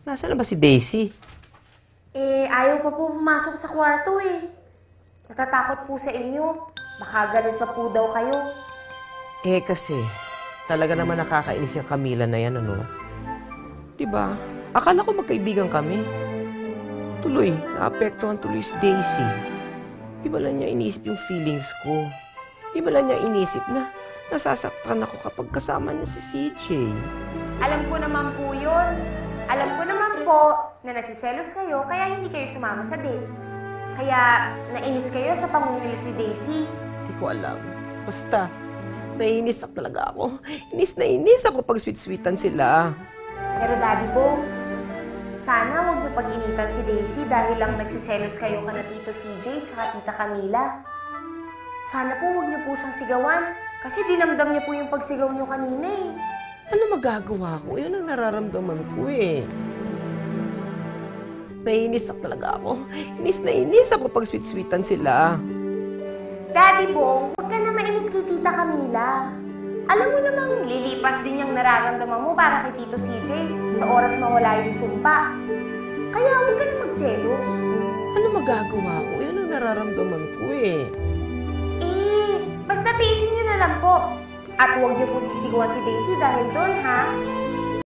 Nasaan na ba si Daisy? Eh, ayaw pa po pumasok sa kwarto eh. Natatakot po sa inyo. Baka galit pa po daw kayo. Eh kasi, talaga naman nakakainis yung Camila na yan, ano? Diba? Akala ko magkaibigan kami. Tuloy, naapektuhan tuloy si Daisy. Di ba lang niya iniisip yung feelings ko? Di ba lang niya inisip na nasasaktan ako kapag kasama niya si CJ? Alam ko naman po yun. Alam ko naman po na nagsiselos kayo kaya hindi kayo sumama sa date. Kaya nainis kayo sa pangungilit ni Daisy. Hindi ko alam. Basta, naiinis na talaga ako. Inis na inis ako pag sweet-sweetan sila. Pero Daddy Bong, sana huwag niyo pag-initan si Daisy dahil lang nagsiselos kayo ka na Tito CJ tsaka Tita Camila. Sana po huwag niyo po siyang sigawan kasi dinamdam niya po yung pagsigaw niyo kanina eh. Ano magagawa ko? Yun ang nararamdaman ko eh. Naiinis na talaga ako. Inis na inis ako pag sweet-sweetan sila. Daddy Bong, huwag ka na mainis kay Tita Camila. Alam mo namang lilipas din yung nararamdaman mo para kay Tito CJ sa oras mawala yung sumpa. Kaya huwag ka na magselos. Ano magagawa ko? Yun ang nararamdaman ko eh. Eh, basta tiisin niyo na lang po. At huwag niyo po sisigawan si Daisy dahil doon, ha?